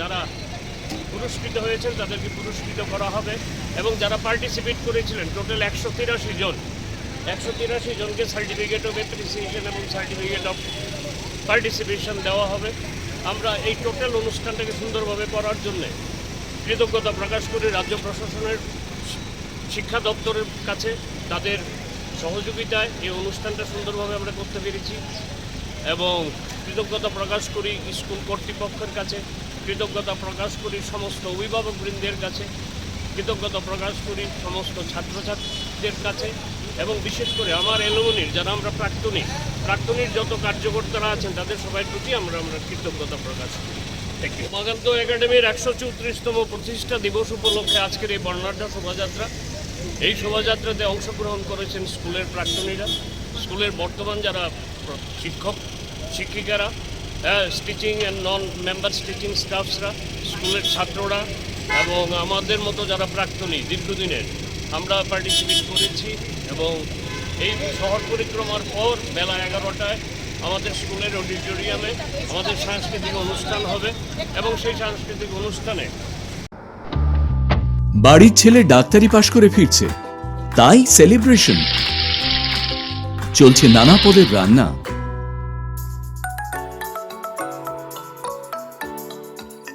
যারা পুরস্কৃত হয়েছেন, তাদেরকে পুরস্কৃত করা হবে। এবং যারা পার্টিসিপেট করেছিলেন টোটাল একশো তিরাশি জন। একশো তিরাশি জনকে সার্টিফিকেট অফ অ্যাপ্রিসিয়েশন এবং সার্টিফিকেট অফ পার্টিসিপেশন দেওয়া হবে। আমরা এই টোটাল অনুষ্ঠানটাকে সুন্দরভাবে করার জন্যে কৃতজ্ঞতা প্রকাশ করি রাজ্য প্রশাসনের শিক্ষা দপ্তরের কাছে। তাদের সহযোগিতায় এই অনুষ্ঠানটা সুন্দরভাবে আমরা করতে পেরেছি। এবং কৃতজ্ঞতা প্রকাশ করি স্কুল কর্তৃপক্ষের কাছে। কৃতজ্ঞতা প্রকাশ করি সমস্ত অভিভাবকবৃন্দের কাছে, কৃতজ্ঞতা প্রকাশ করি সমস্ত ছাত্রছাত্রীদের কাছে, এবং বিশেষ করে আমার এলোমনির, যারা আমরা প্রাক্তনী, প্রাক্তনীর যত কার্যকর্তারা আছেন, তাদের সবাই প্রতি আমরা আমরা কৃতজ্ঞতা প্রকাশ করি। উমাকান্ত একাডেমির একশো চৌত্রিশতম প্রতিষ্ঠা দিবস উপলক্ষে আজকের এই বর্ণাঢ্য শোভাযাত্রা। এই শোভাযাত্রাতে অংশগ্রহণ করেছেন স্কুলের প্রাক্তনীরা, স্কুলের বর্তমান যারা শিক্ষক, শিক্ষিকারা teaching and non member teaching স্টাফসরা স্কুলের ছাত্ররা এবং আমাদের মতো যারা প্রাক্তনী, দীর্ঘদিনের, আমরা পার্টিসিপেট করেছি এবং এই শহর পরিক্রমার পর বেলা এগারোটায় আমাদের স্কুলের অডিটোরিয়ামে আমাদের সাংস্কৃতিক অনুষ্ঠান হবে এবং সেই সাংস্কৃতিক অনুষ্ঠানে বাড়ির ছেলে ডাক্তারি পাশ করে ফিরছে, তাই সেলিব্রেশন চলছে নানা পদের রান্না।